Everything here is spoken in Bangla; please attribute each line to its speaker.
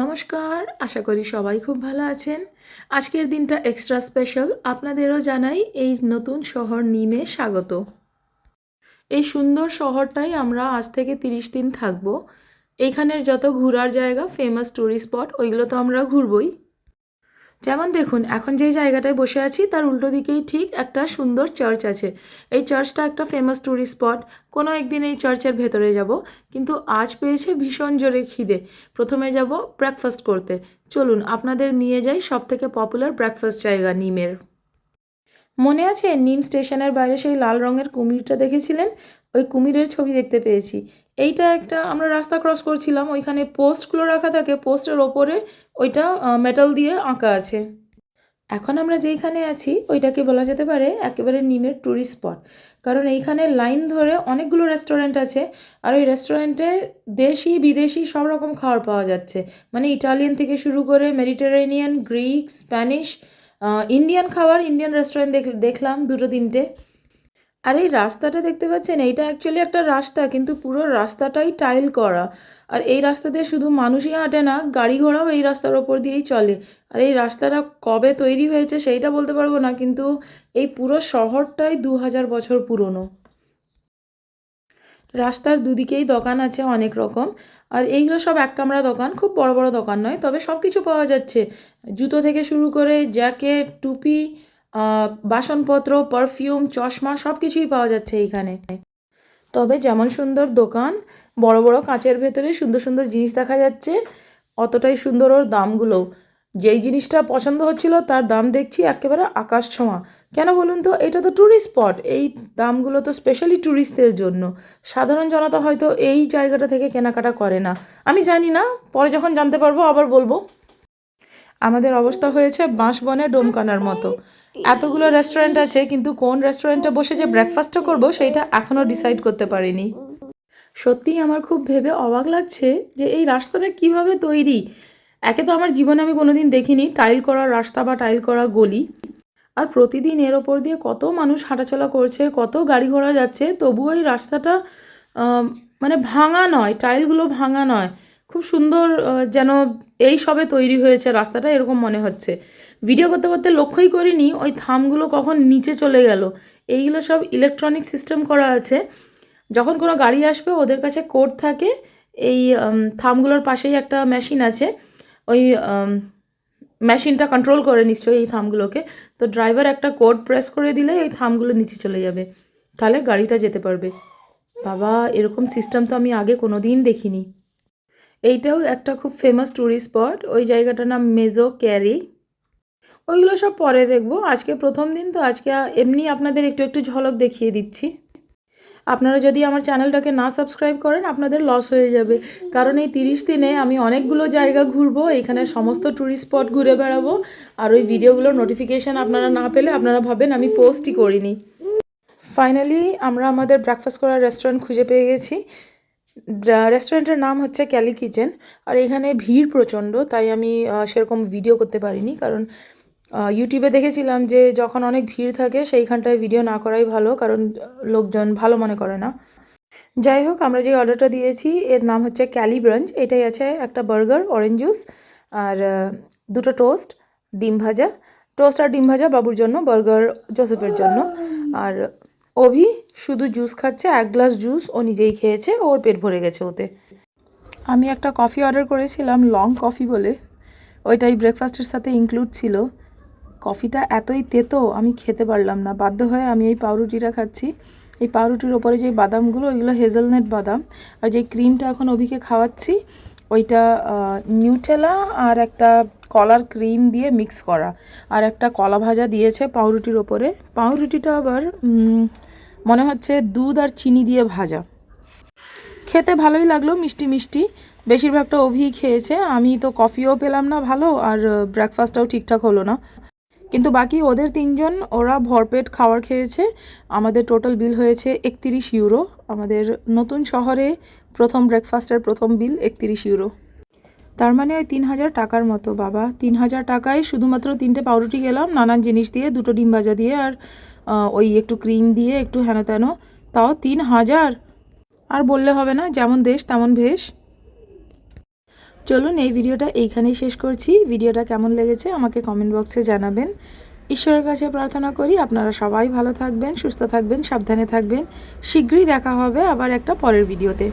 Speaker 1: নমস্কার, আশা করি সবাই খুব ভালো আছেন। আজকের দিনটা এক্সট্রা স্পেশাল আপনাদেরও জানাই এই নতুন শহর নিমে স্বাগত। এই সুন্দর শহরটাই আমরা আজ থেকে তিরিশ দিন থাকব। এইখানের যত ঘোরার জায়গা ফেমাস ট্যুরিস্ট স্পট ওইগুলো তো আমরা ঘুরবই। যেমন দেখুন, এখন যে জায়গাটায় বসে আছি, তার উল্টো দিকেই ঠিক একটা সুন্দর চার্চ আছে। এই চার্চটা একটা ফেমাস ট্যুরিস্ট স্পট কোনো একদিন এই চার্চের ভেতরে যাব, কিন্তু আজ পেয়েছে ভীষণ জোরে খিদে। প্রথমে যাব ব্রেকফাস্ট করতে। চলুন, আপনাদের নিয়ে যাই সব থেকে পপুলার ব্রেকফাস্ট জায়গা, নিমের। মনে আছে, নিম স্টেশনের বাইরে সেই লাল রঙের কুমিরটা দেখেছিলেন? ওই কুমিরের ছবি দেখতে পেয়েছি। এইটা একটা আমরা রাস্তা ক্রস করছিলাম, ওইখানে পোস্টগুলো রাখা থাকে পোস্টের ওপরে ওইটা মেটাল দিয়ে আঁকা আছে। এখন আমরা যেইখানে আছি, ওইটাকে বলা যেতে পারে একেবারে নিমের ট্যুরিস্ট স্পট কারণ এইখানে লাইন ধরে অনেকগুলো রেস্টুরেন্ট আছে, আর ওই রেস্টুরেন্টে দেশি, বিদেশি সব রকম খাবার পাওয়া যাচ্ছে। মানে ইটালিয়ান থেকে শুরু করে মেডিটেরেনিয়ান, গ্রিক, স্প্যানিশ ইন্ডিয়ান খাবার, ইন্ডিয়ান রেস্টুরেন্ট দেখ, দেখলাম দুটো, তিনটে। আর এই রাস্তাটা দেখতে পাচ্ছেন, এইটা অ্যাকচুয়ালি একটা রাস্তা, কিন্তু পুরো রাস্তাটাই টাইল করা। আর এই রাস্তা দিয়ে শুধু মানুষই হাঁটে না গাড়ি ঘোড়াও এই রাস্তার ওপর দিয়েই চলে। আর এই রাস্তাটা কবে তৈরি হয়েছে সেইটা বলতে পারব না, কিন্তু এই পুরো শহরটাই দু হাজার বছর পুরনো। রাস্তার দুদিকেই দোকান আছে অনেক রকম। আর এইগুলো সব এক কামরা দোকান, খুব বড় বড় দোকান নয়, তবে সব কিছু পাওয়া যাচ্ছে। জুতো থেকে শুরু করে জ্যাকেট, টুপি বাসনপত্র পারফিউম চশমা সব কিছুই পাওয়া যাচ্ছে এইখানে। তবে যেমন সুন্দর দোকান, বড় বড় কাঁচের ভেতরে সুন্দর সুন্দর জিনিস দেখা যাচ্ছে, অতটাই সুন্দর ওর দামগুলো। যেই জিনিসটা পছন্দ হচ্ছিল তার দাম দেখছি একেবারে আকাশ ছোঁয়া। কেন বলুন তো, এটা তো ট্যুরিস্ট স্পট এই দামগুলো তো স্পেশালি ট্যুরিস্টদের জন্য। সাধারণ জনতা হয়তো এই জায়গাটা থেকে কেনাকাটা করে না। আমি জানি না, পরে যখন জানতে পারব আবার বলব। আমাদের অবস্থা হয়েছে বাঁশবনে, ডোমকানার মতো। এতগুলো রেস্টুরেন্ট আছে, কিন্তু কোন রেস্টুরেন্টে বসে যে ব্রেকফাস্টটা করব, সেইটা এখনও ডিসাইড করতে পারিনি। সত্যিই আমার খুব ভেবে অবাক লাগছে যে এই রাস্তাটা কীভাবে তৈরি? একে তো আমার জীবনে আমি কোনোদিন দেখিনি টাইল করা রাস্তা বা টাইল করা গলি। আর প্রতিদিন এর ওপর দিয়ে কত মানুষ হাঁটাচলা করছে, কত গাড়ি ঘোড়া যাচ্ছে, তবুও এই রাস্তাটা মানে ভাঙা নয় টাইলগুলো ভাঙা নয়। খুব সুন্দর যেন এই সবে তৈরি হয়েছে রাস্তাটা, এরকম মনে হচ্ছে। ভিডিও করতে করতে লক্ষ্যই করিনি, ওই থামগুলো কখন নিচে চলে গেল। এইগুলো সব ইলেকট্রনিক সিস্টেম করা আছে। যখন কোনো গাড়ি আসবে, ওদের কাছে কোড থাকে, এই থামগুলোর পাশেই একটা মেশিন আছে। ওই মেশিনটা কন্ট্রোল করে নিশ্চয়ই এই থামগুলোকে। তো ড্রাইভার একটা কোড প্রেস করে দিলে এই থামগুলো নিচে চলে যাবে। তাহলে গাড়িটা যেতে পারবে। বাবা, এরকম সিস্টেম তো আমি আগে কোনো দিন দেখিনি। এইটাও একটা খুব ফেমাস ট্যুরিস্ট স্পট ওই জায়গাটার নাম মেজো ক্যারি ওইগুলো সব পরে দেখব। আজকে প্রথম দিন, তো আজকে এমনি আপনাদের একটু একটু ঝলক দেখিয়ে দিচ্ছি। আপনারা যদি আমার চ্যানেলটাকে না সাবস্ক্রাইব করেন, আপনাদের লস হয়ে যাবে। কারণ এই তিরিশ দিনে আমি অনেকগুলো জায়গা ঘুরবো, এখানে সমস্ত ট্যুরিস্ট স্পট ঘুরে বেড়াবো। আর ওই ভিডিওগুলোর নোটিফিকেশান আপনারা না পেলে, আপনারা ভাবেন আমি পোস্টই করিনি। ফাইনালি আমরা আমাদের ব্রেকফাস্ট করার রেস্টুরেন্ট খুঁজে পেয়ে গেছি। রেস্টুরেন্টের নাম হচ্ছে ক্যালি কিচেন আর এখানে ভিড় প্রচণ্ড, তাই আমি সেরকম ভিডিও করতে পারিনি। কারণ ইউটিউবে দেখেছিলাম যে যখন অনেক ভিড় থাকে, সেইখানটায় ভিডিও না করাই ভালো, কারণ লোকজন ভালো মনে করে না। যাই হোক, আমরা যে অর্ডারটা দিয়েছি, এর নাম হচ্ছে ক্যালি ব্রাঞ্চ এটাই আছে একটা বার্গার অরেঞ্জ জুস আর দুটো টোস্ট ডিম ভাজা। টোস্ট আর ডিম ভাজা বাবুর জন্য বার্গার জোসেফের জন্য। আর, অভি শুধু জুস খাচ্ছে, এক গ্লাস জুস ও নিজেই খেয়েছে ওর পেট ভরে গেছে ওতে। আমি একটা কফি অর্ডার করেছিলাম লং কফি বলে। ওইটাই ব্রেকফাস্টের সাথে ইনক্লুড ছিল। কফিটা এতই তেতো, আমি খেতে পারলাম না। বাধ্য হয়ে আমি এই পাউরুটিটা খাচ্ছি। এই পাউরুটির ওপরে যে বাদামগুলো, ওইগুলো হেজেলনেট বাদাম। আর যে ক্রিমটা এখন অভিকে খাওয়াচ্ছি, ওইটা নিউটেলা আর একটা কলার ক্রিম দিয়ে মিক্স করা। আর একটা কলা ভাজা দিয়েছে পাউরুটির ওপরে। পাউরুটিটা আবার মনে হচ্ছে দুধ আর চিনি দিয়ে ভাজা। খেতে ভালোই লাগল, মিষ্টি মিষ্টি। বেশিরভাগটা অভি খেয়েছে। আমি তো কফিও পেলাম না ভালো, আর ব্রেকফাস্টটাও ঠিকঠাক হলো না। কিন্তু বাকি ওদের তিনজন, ওরা ভরপেট খাবার খেয়েছে। আমাদের টোটাল বিল হয়েছে একত্রিশ ইউরো আমাদের নতুন শহরে প্রথম ব্রেকফাস্টের প্রথম বিল একত্রিশ ইউরো তার মানে ওই তিন হাজার টাকার মতো, বাবা। তিন হাজার টাকায় শুধুমাত্র তিনটে পাউরুটি গেলাম নানান জিনিস দিয়ে, দুটো ডিম ভাজা দিয়ে আর ওই একটু ক্রিম দিয়ে, একটু হেন তেন তাও তিন হাজার। আর বললে হবে না, যেমন দেশ তেমন ভেষ। চলুন এই ভিডিওটা এইখানেই শেষ করছি। ভিডিওটা কেমন লেগেছে আমাকে কমেন্ট বক্সে জানাবেন। ঈশ্বরের কাছে প্রার্থনা করি আপনারা সবাই ভালো থাকবেন, সুস্থ থাকবেন, সাবধানে থাকবেন। শীঘ্রই দেখা হবে আবার একটা পরের ভিডিওতে।